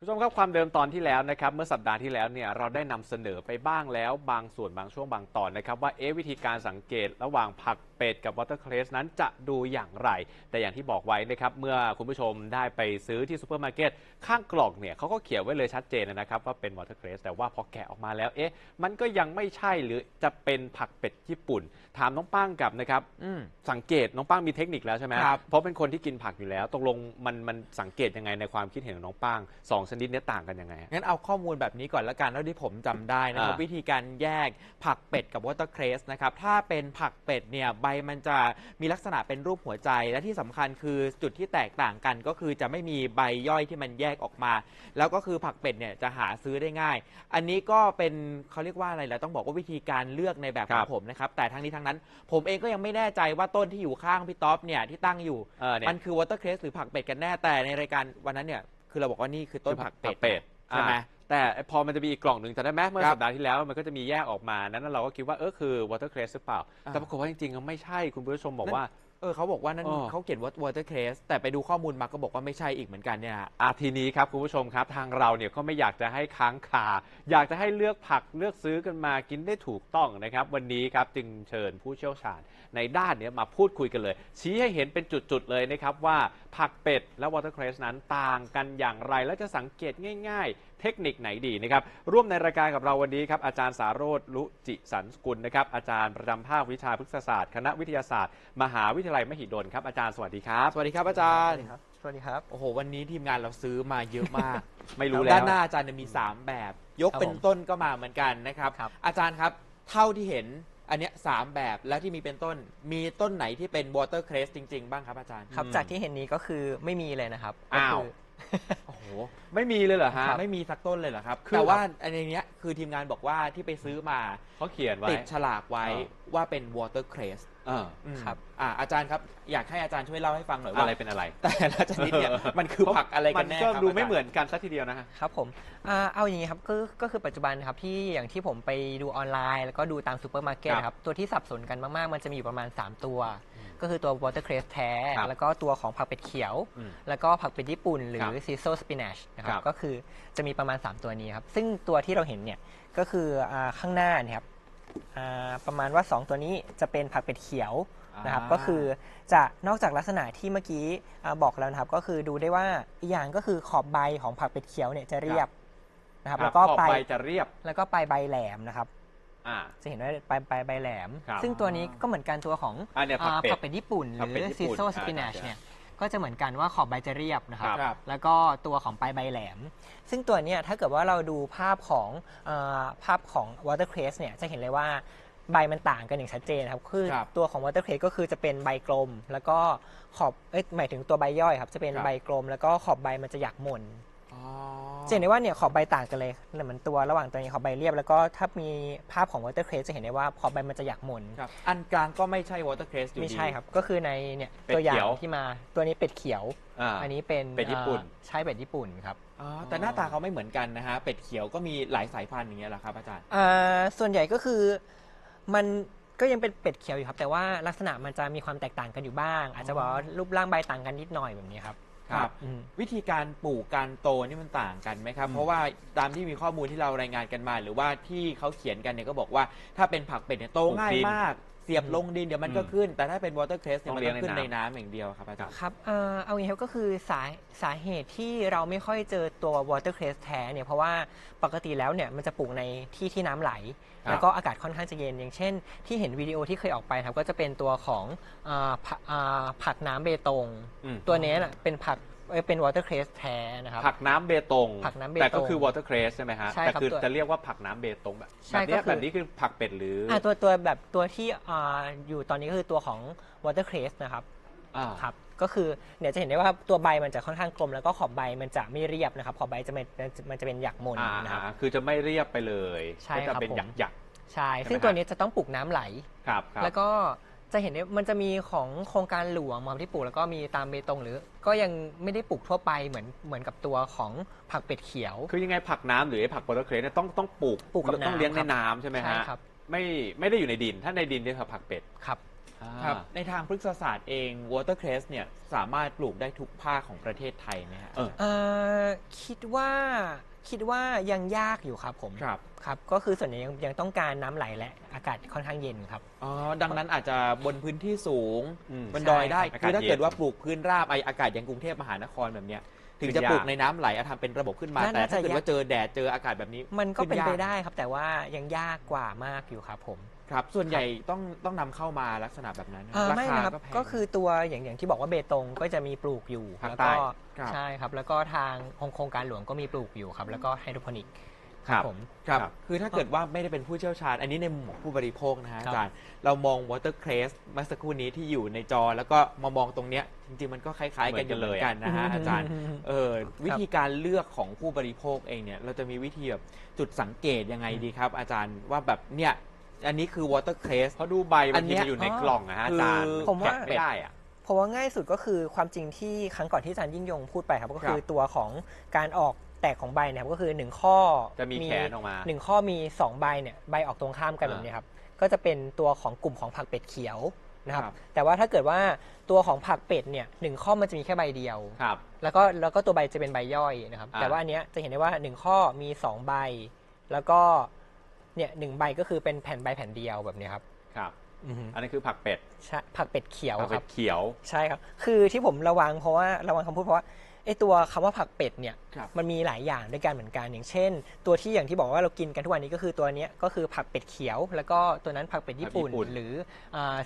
ผู้ชมครับความเดิมตอนที่แล้วนะครับเมื่อสัปดาห์ที่แล้วเนี่ยเราได้นำเสนอไปบ้างแล้ว บางส่วนบางช่วงบางตอนนะครับว่าเอ๊ะวิธีการสังเกตระหว่างผักเป็ดกับวอเตอร์เครสนั้นจะดูอย่างไร แต่อย่างที่บอกไว้นะครับเมื่อคุณผู้ชมได้ไปซื้อที่ซูเปอร์มาร์เก็ตข้างกล่องเนี่ยเขาก็เขียนไว้เลยชัดเจนนะครับว่าเป็นวอเตอร์เครสแต่ว่าพอแกะออกมาแล้วเอ๊ะมันก็ยังไม่ใช่หรือจะเป็นผักเป็ดญี่ปุ่น ถามน้องป้างกับนะครับอืมสังเกตน้องป้างมีเทคนิคแล้วใช่ไหมครับเพราะเป็นคนที่กินผักอยู่แล้วตกลงมันมันสังเกตยังไงในความคิดเห็นของน้องป้างสองชนิดเนี้ต่างกันยังไงงั้นเอาข้อมูลแบบนี้ก่อนละกันเท่าที่ผมจำได้นะครับ อ่าวิธีการแยกผักเป็ดกับวอเตอร์เครสนะครับ ถ้าเป็นผักเป็ดเนี่ยใบมันจะมีลักษณะเป็นรูปหัวใจ และที่สำคัญคือจุดที่แตกต่างกันก็คือจะไม่มีใบย่อยที่มันแยกออกมา แล้วก็คือผักเป็ดเนี่ยจะหาซื้อได้ง่าย อันนี้ก็เป็นเขาเรียกว่าอะไรแล้วต้องบอกว่าวิธีการเลือกในแบบขคอรังบ ผมนะครับแต่ทั้งนี้ทั้งนั้น ผมเองก็ยังไม่แน่ใจว่าต้นที่อยู่ข้างพี่ท็อปเนี่ยที่ตั้งอยู่ เออเนี่ย มันคือวอเตอร์เครสหรือผักเป็ดกันแน่แต่ในรายการวันนั้นเนี่ย คือเราบอกว่านี่คือต้นผักเป็ดเป็ดใช่ไหมอ่าแต่พอมันจะมีอีกกล่องหนึ่งจะได้ไหมเมื่อครับสัปดาห์ที่แล้วมันก็จะมีแยกออกมา นั้นเราก็คิดว่าเออคือวอเตอร์เครสหรือเปล่าอ่า แต่ปรากฏว่าจริงๆก็ไม่ใช่คุณผู้ชมบอกว่าเออเขาบอกว่านั่นอ๋อเขาเขียนว่าวอเตอร์เคสแต่ไปดูข้อมูลมาก็บอกว่าไม่ใช่อีกเหมือนกันเนี่ยฮะอาทีนี้ครับคุณผู้ชมครับทางเราเนี่ยก็ไม่อยากจะให้ค้างคา อยากจะให้เลือกผักเลือกซื้อกันมากินได้ถูกต้องนะครับ วันนี้ครับจึงเชิญผู้เชี่ยวชาญในด้านเนี้ยมาพูดคุยกันเลย ชี้ให้เห็นเป็นจุดๆเลยนะครับว่าผักเป็ด และวอเตอร์เครสนั้นต่างกันอย่างไร และจะสังเกตง่าย ๆ เทคนิคไหนดีนะครับ ร่วมในรายการกับเราวันนี้ครับ อาจารย์สารโรธลุจิสันสกุลนะครับ อาจารย์ประจำภาควิชาพฤกษศาสตร์ คณะวิทยาศาสตร์ มหาวิทยาลัยมหิดลครับ อาจารย์สวัสดีครับ สวัสดีครับอาจารย์สวัสดีครับ โอ้โห วันนี้ทีมงานเราซื้อมาเยอะมาก ไม่รู้แล้ว ด้านหน้าอาจารย์เนี่ยมี 3 แบบ ยกครับเป็นผมต้นก็มาเหมือนกันนะครับครับ อาจารย์ครับ เท่าที่เห็น อันเนี้ยสามแบบและที่มีเป็นต้น มีต้นไหนที่เป็นวอเตอร์เครสจริง ๆ บ้างครับอาจารย์ ครับอืมจากที่เห็นนี้ก็คือไม่มีเลยนะครับอ้าวก็คื โอ้โห ไม่มีเลยเหรอฮะ ไม่มีสักต้นเลยเหรอครับ คือ แต่ว่าอันเนี้ยคือทีมงานบอกว่าที่ไปซื้อมาเขาเขียนไว้ ติดฉลากไว้อ่าว่าเป็นวอเตอร์เครสเออครับอ่าอาจารย์ครับ อยากให้อาจารย์ช่วยเล่าให้ฟังหน่อยว่าอะไรเป็นอะไร แต่ละชนิดเนี่ยมันคือผักอะไรกันแน่มันก็ครับดูอาจารย์ไม่เหมือนกันสัทีเดียวนะฮะครับผมอ่าเอาอย่างนี้ครับก็ก็คือปัจจุบันนะครับที่อย่างที่ผมไปดูออนไลน์ แล้วก็ดูตามซูเปอร์มาร์เก็ตครับนะครับตัวที่สับสนกันมากๆ มันจะมีอยู่ประมาณ 3 ตัว ก็คือตัว watercress แท้ ครับแล้วก็ตัวของผักเป็ดเขียว อืมแล้วก็ผักเป็ดญี่ปุ่นหรืครัอบซีโซสปินัชนะครัครับบ ก็คือจะมีประมาณ 3 ตัวนี้ครับ ซึ่งตัวที่เราเห็นเนี่ยก็คืออาข้างหน้าเนี่ยครับอ่าประมาณว่า 2 ตัวนี้จะเป็นผักเป็ดเขียวนะครับอ่าก็คือจะนอกจากลักษณะที่เมื่อกี้อ่าบอกแล้วนะครับ ก็คือดูได้ว่าอีกอย่างก็คือขอบใบของผักเป็ดเขียวเนี่ยจะเรียบนะครับ แล้วก็ขอบปลายใบจะเรียบ แล้วก็ปลายใบแหลมนะครับ อ่า จะเห็นว่าปลายปลายใบแหลม ครับซึ่งตัวนี้ก็เหมือนกันตัวของอ่าเนี่ยผักอ่าเป็ดผักเป็ดญี่ปุ่นหผักเป็รืดอญี่ซีปุ่นโซสปินัชอ่าเนี่ยก็จะเหมือนกันว่าขอบใบจะเรียบนะครับ ครับ แล้วก็ตัวของปลายใบแหลม ซึ่งตัวเนี้ยถ้าเกิดว่าเราดูภาพของเออภาพของ watercress เนี่ยจะเห็นเลยว่าใบมันต่างกันอย่างชัดเจนนะครับคือครับตัวของ watercress ก็คือจะเป็นใบกลม แล้วก็ขอบเอ้ยหมายถึงตัวใบย่อยครับจะเป็นครับ ใบกลม แล้วก็ขอบใบมันจะหยักหม่นอ๋อ จะเห็นได้ว่าเนี่ยขอบใบต่างกันเลยเหมือนตัวระหว่างตัวนี้ขอบใบเรียบ แล้วก็ถ้ามีภาพของ watercress จะเห็นได้ว่าขอบใบมันจะหยักหม่นครับอันกลางก็ไม่ใช่วอเตอร์เครสอยู่ดี ไม่ใช่ครับ ก็คือในเนี่ยเป็ดตัวอย่าเขีงยวที่มาตัวนี้เป็ดเขียวอ่าอันนี้เป็นเป็ดญี่ปุ่น อ่าใช่เป็ดญี่ปุ่นครับอ๋อแต่หน้าตาเขาไม่เหมือนกันนะฮะเป็ดเขียวก็มีหลายสายพันธุ์อย่างเงี้ยเหรอครับอาจารย์ อ่าส่วนใหญ่ก็คือมันก็ยังเป็นเป็ดเขียวอยู่ครับ แต่ว่าลักษณะมันจะมีความแตกต่างกันอยู่บ้าง อาจจะบอกว่ารูปร่างใบต่างกันนิดหน่อยแบบนี้ครับ ครับอืม วิธีการปลูกการโตนี่มันต่างกันไหมครับอืมเพราะว่าตามที่มีข้อมูลที่เรารายงานกันมา หรือว่าที่เขาเขียนกันเนี่ยก็บอกว่าถ้าเป็นผักเป็ดเนี่ยโตง่ายมากเสียบลงดินเดี๋ยวมันก็อืมขึ้น แต่ถ้าเป็นวอเตอร์เครสเนี่ยต้มัอนงเลี้ยต้งองขึ้นในในน้ำน้ำอย่างเดียวครับอาจารย์ ครับเอ่อเอาอย่างนี้ครับก็คือสาสาเหตุที่เราไม่ค่อยเจอตัว watercress แท้เนี่ยเพราะว่าปกติแล้วเนี่ยมันจะปลูกในที่ที่น้ำไหล ครับแล้วก็อากาศค่อนข้างจะเย็น อย่างเช่น ที่เห็นวิดีโอที่เคยออกไปครับก็จะเป็นตัวของอาผักอ่าผักน้ำเบตง อืม ตัวเนี้ยน่ะเป็นผัก เอ้ยเป็น watercress แท้นะครับ ผักน้ำเบตง ผักน้ำเบตงแต่ก็คือวอเตอร์เครสใช่ไหมฮะ ใช่แต่ครับคือตัวจะเรียกว่าผักน้ำเบตงแบบใช่แบบเนี้ยก็คือ แบบนี้คือผักเป็ดหรือออ่าตัวตัวแบบตัวที่อ่าอยู่ตอนนี้ก็คือตัวของ watercress นะครับ อ่าครับ ก็คือเนี่ยจะเห็นได้ว่าตัวใบมันจะค่อนข้างกลม แล้วก็ขอบใบมันจะไม่เรียบนะครับ ขอบใบจะเป็นมันจะเป็นหยักหมนอ่านะครับ คือจะไม่เรียบไปเลยใช่ก็ครัจะบเป็นผม หยักหยักใช่ใช่ไหมซึ่งตัวนี้จะต้องปลูกน้ำไหลๆครับครับ แล้วก็ จะเห็นได้มันจะมีของโครงการหลวงมาที่ปลูกแล้วก็มีตามเบตงหรือ ก็ยังไม่ได้ปลูกทั่วไปเหมือนเหมือนกับตัวของผักเป็ดเขียว คือยังไงผักน้ำหรือไอ้ผักวอเตอร์เครสเนี่ยต้องต้องปลูกปลูกกับต้องเลี้ยงในน้ำครับน้ำใช่ไหมใช่ฮะครับ ไม่ไม่ได้อยู่ในดิน ถ้าในดินเนี่ยคือผักเป็ดครับครับในทางพฤกษศาสตร์เอง watercress เนี่ยสามารถปลูกได้ทุกภาคของประเทศไทยไหมฮะ เออ เอ่อคิดว่า คิดว่ายังยากอยู่ครับผมครับ ครับ ก็คือส่วนใหญ่ยังยังต้องการน้ำไหลและอากาศค่อนข้างเย็นครับ อ๋อ ดังนั้นอาจจะบนพื้นที่สูงอืมบนดอยได้ใช่ครับคือถ้าอากาศเย็นเกิดว่าปลูกพื้นราบไออากาศอย่างกรุงเทพมหานครแบบเนี้ยถึงจะขึ้นยากปลูกในน้ำไหลเอาทำเป็นระบบขึ้นมาน่าแต่ถ้าจะเกิดยากว่าเจอแดดเจออากาศแบบนี้มันก็เป็นไปขึ้ยา ได้ครับ แต่ว่ายังยากกว่ามากอยู่ครับผม ครับ ส่วนใหญ่ต้องต้องนำเข้ามาลักษณะแบบนั้นเอ่อราไม่คานะครับ ก็แพง ก็คือตัวอย่างอย่างที่บอกว่าเบตงก็จะมีปลูกอยู่ภาคแล้วใต้ก็ครับ ใช่ครับ แล้วก็ทางโครงการหลวงก็มีปลูกอยู่ครับ แล้วก็ไฮโดรโปนิกครับผม ครับ ครับคือถ้าเกิดว่าไม่ได้เป็นผู้เชี่ยวชาญ อันนี้ในมุมของผู้บริโภคนะฮะครับอาจารย์ เรามอง watercress เมื่อสักครู่นี้ที่อยู่ในจอ แล้วก็มามองตรงเนี้ย จริง ๆ มันก็คล้าย ๆ กันอยู่เหมือนกันนะฮะอาจารย์ เออวิธีการเลือกของผู้บริโภคเองเนี่ย เราจะมีวิธีแบบจุดสังเกตยังไงดีครับ อาจารย์ว่าแบบเนี่ย อันนี้คือ watercress เพราะดูใบอับางนเนี้ทียมันอยู่ในกล่องนะฮะอาจารย์คือผมว่า แกะไม่ได้อะเพราะว่าง่ายสุดก็คือความจริงที่ครั้งก่อนที่อาจารย์ยิ่งยงพูดไปครับก็คือตัวของการออกแตกของใบเนะครับก็คือหนึ่งข้อจะมีแขนออกมาหนึ่งข้อมีสองใบเนี่ยใบออกตรงข้ามกันอ่าแบบนี้ครับก็จะเป็นตัวของกลุ่มของผักเป็ดเขียวนะครับครับ แต่ว่าถ้าเกิดว่าตัวของผักเป็ดเนี่ยหนึ่งข้อมันจะมีแค่ใบเดียว ครับ แล้วก็แล้วก็ตัวใบจะเป็นใบย่อยนะครับ อ่า แต่ว่าอันเนี้ยจะเห็นได้ว่าหนึ่งข้อมีสองใบ แล้วก็ เนี่ยหนึ่งใบก็คือเป็นแผ่นใบแผ่นเดียวแบบเนี้ยครับครับอันนี้คือผักเป็ดใช่ผักเป็ดเขียวผักคเป็รับดเขียวใช่ครับ คือที่ผมระวังเพราะว่าระวังคำพูดเพราะว่าไอตัวคำว่าผักเป็ดเนี่ยครับมันมีหลายอย่างด้วยกันเหมือนกันอย่างเช่น ตัวที่อย่างที่บอกว่าเรากินกันทุกวันนี้ก็คือตัวเนี้ยก็คือผักเป็ดเขียว แล้วก็ตัวนั้นผักเป็ดญี่ปุ่นผักญี่ปุ่นหรือ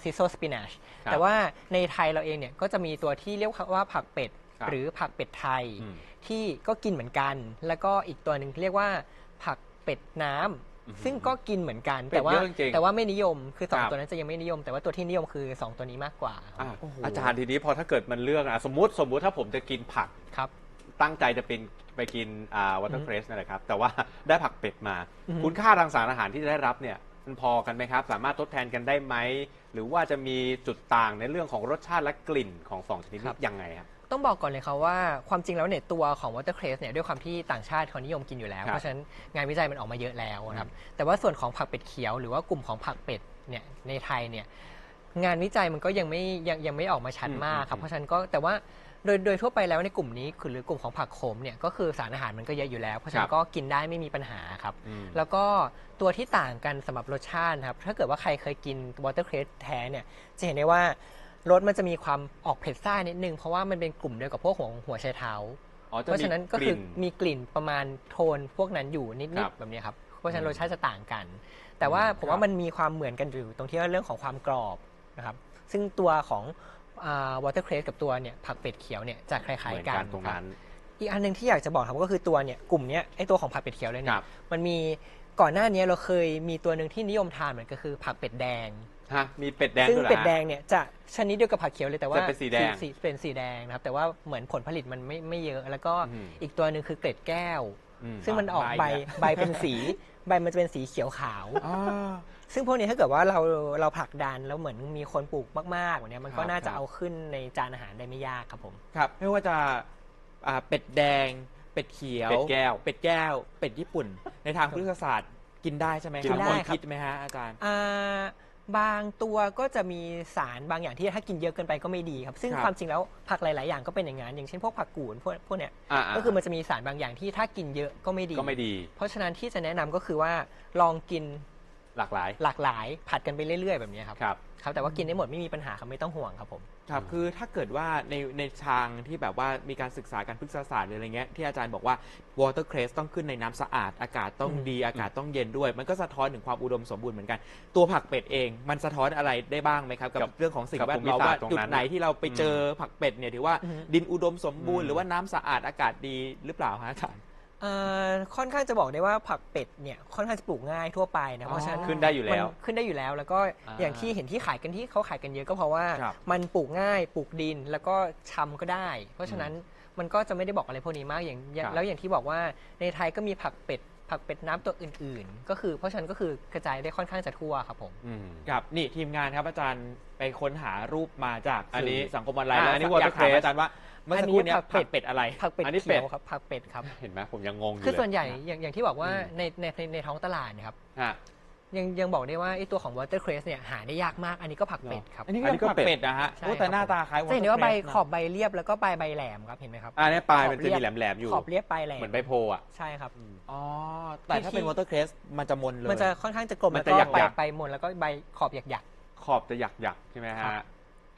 ซิโซสปินัชครับแต่ว่าในไทยเราเองเนี่ยก็จะมีตัวที่เรียกว่าผักเป็ดครับหรือผักเป็ดไทยอืมที่ก็กินเหมือนกัน แล้วก็อีกตัวหนึ่งเรียกว่าผักเป็ดน้ำอือหือ ซึ่งก็กินเหมือนกัน เป็ดแต่ว่าเยอะจริงๆแต่ว่าไม่นิยมคือสองครับ ตัวนั้นจะยังไม่นิยม แต่ว่าตัวที่นิยมคือสองตัวนี้มากกว่าอะโอ้โหอาจารย์ทีนี้พอถ้าเกิดมันเลือกอะสมมติสมมุติถ้าผมจะกินผักครับ ตั้งใจจะเป็นไปกินอ่าวอเตอร์เฟรชนั่นแหละครับ แต่ว่า ได้ผักเป็ดมา อือฮึ คุณค่าทางสารอาหารที่จะได้รับเนี่ยมันพอกันไหมครับ สามารถทดแทนกันได้ไหมหรือว่าจะมีจุดต่างในเรื่องของรสชาติและกลิ่นของสองชนิดนี้ยังไงครับ ต้องบอกก่อนเลยครับว่าความจริงแล้วเนี่ยตัวของ watercress เนี่ยด้วยความที่ต่างชาติเขานิยมกินอยู่แล้ว ครับเพราะฉะนั้นงานวิจัยมันออกมาเยอะแล้วนะครับแต่ว่าส่วนของผักเป็ดเขียว หรือว่ากลุ่มของผักเป็ดเนี่ยในไทยเนี่ยงานวิจัยมันก็ยังไม่ยังยังไม่ออกมาชัดอืมมากครัอืบม เพราะฉะนั้นก็แต่ว่าโดยโดยทั่วไปแล้วในกลุ่มนี้คือหรือกลุ่มของผักโขมเนี่ยก็คือสารอาหารมันก็เยอะอยู่แล้ว เพราะฉะนั้นก็กินได้ไม่มีปัญหาครับ อืม แล้วก็ตัวที่ต่างกันสำหรับรสชาตินะครับ ถ้าเกิดว่าใครเคยกิน watercress แท้เนี่ย จะเห็นได้ว่า รสมันจะมีความออกเผ็ดซ่านิดนึง เพราะว่ามันเป็นกลุ่มเดียวกับพวกหัวหัวไชเท้า อ๋อจะเพราะมีฉะนั้นก็กคือลิ่นมีกลิ่นประมาณโทนพวกนั้นอยู่นิครัดบๆแบบนี้ครับเพราะฉะนั้นอืมรสชาติจะต่างกัน แต่ว่าอืมผมคว่ารับมันมีความเหมือนกันอยู่ตรงที่ว่าเรื่องของความกรอบนะครับซึ่งตัวของอ่า watercress กับตัวเนี่ยผักเป็ดเขียวเนี่ยจะคล้ายเหมือนๆกักันนตรงนั้นอีกอันหนึงที่อยากจะบอกครับก็คือตัวเนี่ยกลุ่มเนี้ยไอตัวของผักเป็ดเขียวเลยคเนี่รัยบมันมีก่อนหน้านี้เราเคยมีตัวหนึ่งที่นิยมทานเหมือนก็คือผักเป็ดแดง ฮะมีเป็ดแดงซึ่งด้วยเหรอเป็ดแดฮะ งเนี่ยจะชนิดเดียวกับผักเขียวเลยแต่ว่าจะเป็นสีแดงสีเป็นสีแดงนะครับแต่ว่าเหมือนผลผลิตมันไม่ไม่เยอะแล้วก็อืม อีกตัวหนึ่งคือเกล็ดแก้ว อืมซึ่งมันออกใบใบเนี่ยใบเป็นสี ใบมันจะเป็นสีเขียวขาวอ่าซึ่งพวกนี้ถ้าเกิดว่าเราเราผลักดันแล้วเหมือนมีคนปลูกมากๆแบบเนี้ยมันก็ครับน่าครัจะบ เอาขึ้นในจานอาหารได้ไม่ยากครับผม ครับไม่ว่าจะอ่าเป็ดแดง เป็ดเขียว เป็ดแก้วเป็ดแก้ว เป็ดญี่ปุ่น ในทางพฤกษศาสตร์กินได้ใช่ไหมคกิรับนได้คนครับ คิดไหมฮะอาจารย์ อ่า บางตัวก็จะมีสารบางอย่างที่ถ้ากินเยอะเกินไปก็ไม่ดีครับ ซึ่งครับความจริงแล้วผักหลาย ๆ อย่างก็เป็นอย่างนั้นอย่างเช่นพวกผักกูดพวกพวกเนี้ยอ่าก็คือมันจะมีสารบางอย่างที่ถ้ากินเยอะก็ไม่ดี ก็ไม่ดี เพราะฉะนั้นที่จะแนะนำก็คือว่าลองกิน หลากหลาย หลากหลายผัดกันไปเรื่อย ๆ แบบนี้ครับครับ ครับแต่ว่ากินได้หมดไม่มีปัญหาครับไม่ต้องห่วงครับผม ครับอืมคือถ้าเกิดว่าในในทางที่แบบว่ามีการศึกษาการพฤกษศาสตร์หรืออะไรเงี้ยที่อาจารย์บอกว่า watercress ต้องขึ้นในน้ำสะอาด อากาศต้องอืมดีอากาศต้องเย็นด้วย มันก็สะท้อนถึงความอุดมสมบูรณ์เหมือนกัน ตัวผักเป็ดเอง มันสะท้อนอะไรได้บ้างไหมครับ กับกับเรื่องของสิ่งกับแวดล้อมภูมิศาสว่าตร์ตรงจุดนั้น ไหนที่เราไปเจอผักเป็ดเนี่ยถือว่าอือฮึดินอุดมสมบูรอืณ์มหรือว่าน้ำสะอาดอากาศดีหรือเปล่าฮะอาจารย์ เอ่อค่อนข้างจะบอกได้ว่าผักเป็ดเนี่ยค่อนข้างจะปลูกง่ายทั่วไปนะเพราะฉะนั้นขึ้นได้อยู่แล้ว มันขึ้นได้อยู่แล้วแล้วก็อ่าอย่างที่เห็นที่ขายกันที่เขาขายกันเยอะก็เพราะว่า ครับมันปลูกง่ายปลูกดินแล้วก็ชำก็ได้ เพราะฉะนั้นมันก็จะไม่ได้บอกอะไรพวกนี้มากอย่างอย่าง ครับแล้วอย่างที่บอกว่าในไทยก็มีผักเป็ดผักเป็ดน้ำตัวอื่น ๆ ก็คือเพราะฉะนั้นก็คือกระจายได้ค่อนข้างจะทั่วครับผมอืมครับนี่ทีมงานครับอาจารย์ไปค้นหารูปมาจากอันนี้สื่สังคมออนไลน์อ่าแล้วอันนี้อยากถาม watercress อาจารย์ว่า เมื่อสักครู่เนี้ยอันนี้ผัผักกเป็เป็ดดอะไรผักเป็ดอันนี้เป็เขีดยวครับผักเป็ดครับเห็นไหมผมยังงงอยู่คือเลยส่วนใหญ่อย่างอย่างที่บอกว่าอืมในในในในท้องตลาดเนะครับฮะยังยังบอกได้ว่าไอตัวของ watercress เนี่ยหาได้ยากมาก อันนี้ก็ผักเป็ดครับ อันนี้อันนี้ก็ก็ผักเป็ดเป็ดนะฮะใช่โอ้แต่ครับหน้าตาคล้ายจะเห็นได้ว่าใบ watercress นะขอบใบเรียบแล้วก็ปลายใบแหลมครับเห็นไหมครับอันนี้ปลายมันขอบจะเรีมียบแหลมๆอยู่ขอบเรียบปลายแหลมเหมือนใบโพอะใช่ครับอ๋อแต่ถ้าเป็นที่ watercress มันจะมนเลยมันจะค่อนข้างจะกลมมันแล้วจะก็หยักๆไปไปมนแล้วก็ใบขอบหยักขอบจะหยักๆใช่ไหมครัฮะบ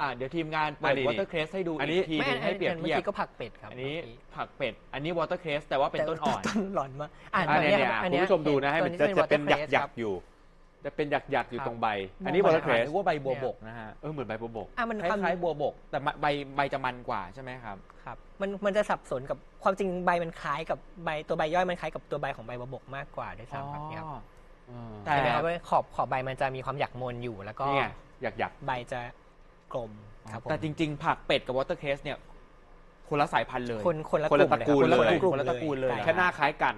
อ่าเดี๋ยวทีมงานอัเปินดนี้ watercress ให้ดูอันอีนี้กทีๆหไม่นึงอันให้เปรียบอันเมื่อเทียบกี้ก็ผักเป็ดครับอันนี้เมื่กี้ผักเป็ด อันนี้ watercress แต่ว่าเป็นต้นอ่อน ต้นหลอนมากอ่านอันตัวนี้เนี้ยเนี่ยครับอันคุณเนี้ยผู้ชมดูนะให้มันจะตัวจะเป็นหยัก watercress หยัคกรับๆอยู่ จะเป็นหยักหยักๆอยู่ครับตรงใบ อันมนี้งไป watercress นึกว่าใบบัวบกนะฮะ เออเหมือนใบบัวบกอะมันคความล้ายๆบัวบก แต่ใบใบจะมันกว่าใช่ไหมครับ ครับมันมันจะสับสนกับความจริงใบมันคล้ายกับใบตัวใบย่อยมันคล้ายกับตัวใบของใบบัวบกมากกว่าด้วยซ้ำครับเนี่ยครับอ๋อแต่ใช่ไหมครับว่าขอบขอบใบมันจะมีความหยักมนอยู่แล้วก็นี่ไงหยักหยักใบจะ กลมครับผมแต่จริง ๆ ผักเป็ดกับ watercress เนี่ยคนละสายพันธุ์เลย คนคนละคนละกลุ่มตระกูลเลยเลยครับคนละตระกูลเลยใช่ๆแค่หน้าคล้ายกัน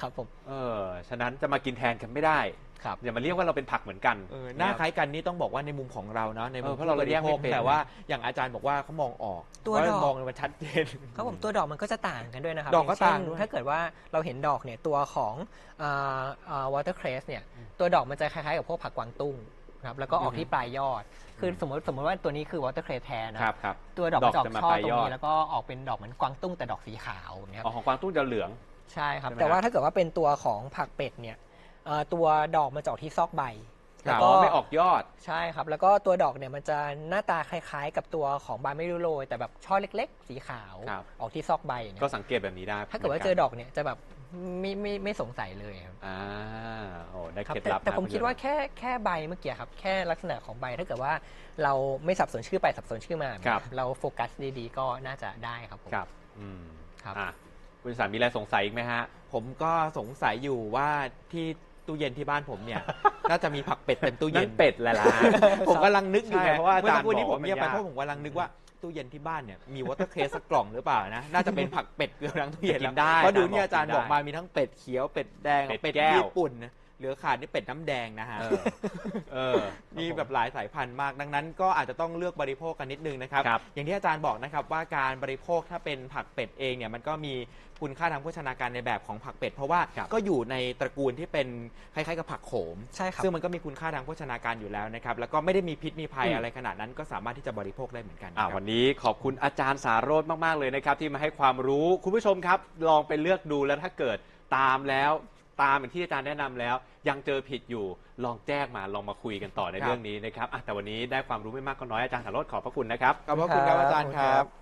ครับผม เออ ฉะนั้นจะมากินแทนกันไม่ได้ครับอย่ามาเรียกว่าเราเป็นผักเหมือนกันเออหน้าคล้ายกันนี่ต้องบอกว่าในมุมของเราเนาะในมุเอมอเพราะเราผู้บแยกไม่โภคเป็นแต่ว่าอย่างอาจารย์บอกว่าเขามองออกตัวว่าดอกมองมันชัดเจนครับผมตัวดอกมันก็จะต่างกันด้วยนะครับดอกก็ย่เช่นต่างด้วยถ้าเกิดว่าเราเห็นดอกเนี่ยตัวของวอเตอร์เครสเนี่ยตัวดอกมันจะคล้ายๆกับพวกผักกวางตุ้ง นะครับแล้วก็ออกที่ปลายยอด คือสมมติสมมติว่าตัวนี้คือวอเตอร์เครสแทนนะครับครับตัวดอกมันจะอดอกอกจะมาช่อปลายตรยงอดนี้แล้วก็ออกเป็นดอกเหมือนกวางตุ้งแต่ดอกสีขาวอย่างเนี้ยอ๋คอรับของกวางตุ้งจะเหลืองใช่ครับใช่ไหมแต่ว่าฮะถ้าเกิดว่าเป็นตัวของผักเป็ดเนี่ยเอ่อตัวดอกมันจะออกที่ซอกใบแล้วอ๋ก็อไม่ออกยอดใช่ครับ แล้วก็ตัวดอกเนี่ยมันจะหน้าตาคล้ายๆ กับตัวของบานไม่รู้โรยแต่แบบช่อเล็ก ๆ สีขาวครับออกที่ซอกใบอย่างเนี้ก็ยสังเกตแบบนี้ได้ ถ้าเกิดว่าเจอดอกเนี่ยจะแบบ ไม่ไม่ไม่สงสัยเลยครับอ่าโอ้ได้ครับเคล็ดแต่ลับแต่นะผมคิดว่าแค่แค่ใบเมื่อกี้ครับ แค่ลักษณะของใบถ้าเกิดว่าเราไม่สับสนชื่อไปสับสนชื่อมาครับเราโฟกัสดีๆ ก็น่าจะได้ครับผมครับอืมครับอะคุณสารมีอะไรสงสัยอีกไหมฮะ ผมก็สงสัยอยู่ว่าที่ตู้เย็นที่บ้านผมเนี่ยน่าจะมีผักเป็ดเต็มตู้เย็นั่นนเป็ดแหละล่ะผมกำลังนึกอยู่ไงใช่เพราะว่าอาจารย์เมื่อสักครู่นี้บอกผว่ามมันเงียบไปยากเพราะผมกำลังนึกว่า ตู้เย็นที่บ้านเนี่ยมีวอเตอร์เคสสักกล่องหรือเปล่านะ น่าจะเป็นผักเป็ดเกลือทั้งตู้เย็นกิแล้วนได้เพราะดูเนี่ยอาอาจาจารรย์ย์บบออกกมามามีทั้งเป็ดเขียวเป็ดแดงเป็ดเป็ดแก้ว ญี่ปุ่นนะ เหลือขาดนี่เป็ดน้ำแดงนะฮะเออเออ มีแบบหลายสายพันธุ์มาก ดังนั้นก็อาจจะต้องเลือกบริโภคกันนิดนึงนะครับ ครับอย่างที่อาจารย์บอกนะครับว่าการบริโภคถ้าเป็นผักเป็ดเองเนี่ยมันก็มีคุณค่าทางโภชนาการในแบบของผักเป็ด เพราะว่าครับก็อยู่ในตระกูลที่เป็นคล้ายๆกับผักโขม ใช่ครับซึ่งมันก็มีคุณค่าทางโภชนาการอยู่แล้วนะครับ แล้วก็ไม่ได้มีพิษมีภัยอืม อะไรขนาดนั้น ก็สามารถที่จะบริโภคได้เหมือนกันอ่าครับ วันนี้ขอบคุณอาจารย์สารโรธมาก ๆ เลยนะครับ ที่มาให้ความรู้คุณผู้ชมครับ ลองไปเลือกดูแล้วถ้าเกิดตามแล้ว ตามอย่างที่อาจารย์แนะนำแล้ว ยังเจอผิดอยู่ลองแจ้งมาลองมาคุยกันต่อในครับ เรื่องนี้นะครับอะแต่วันนี้ได้ความรู้ไม่มากก็น้อยอาจารย์สารโรธขอบพระคุณนะครับ ขอบพระคุณครับอาจารย์ครับ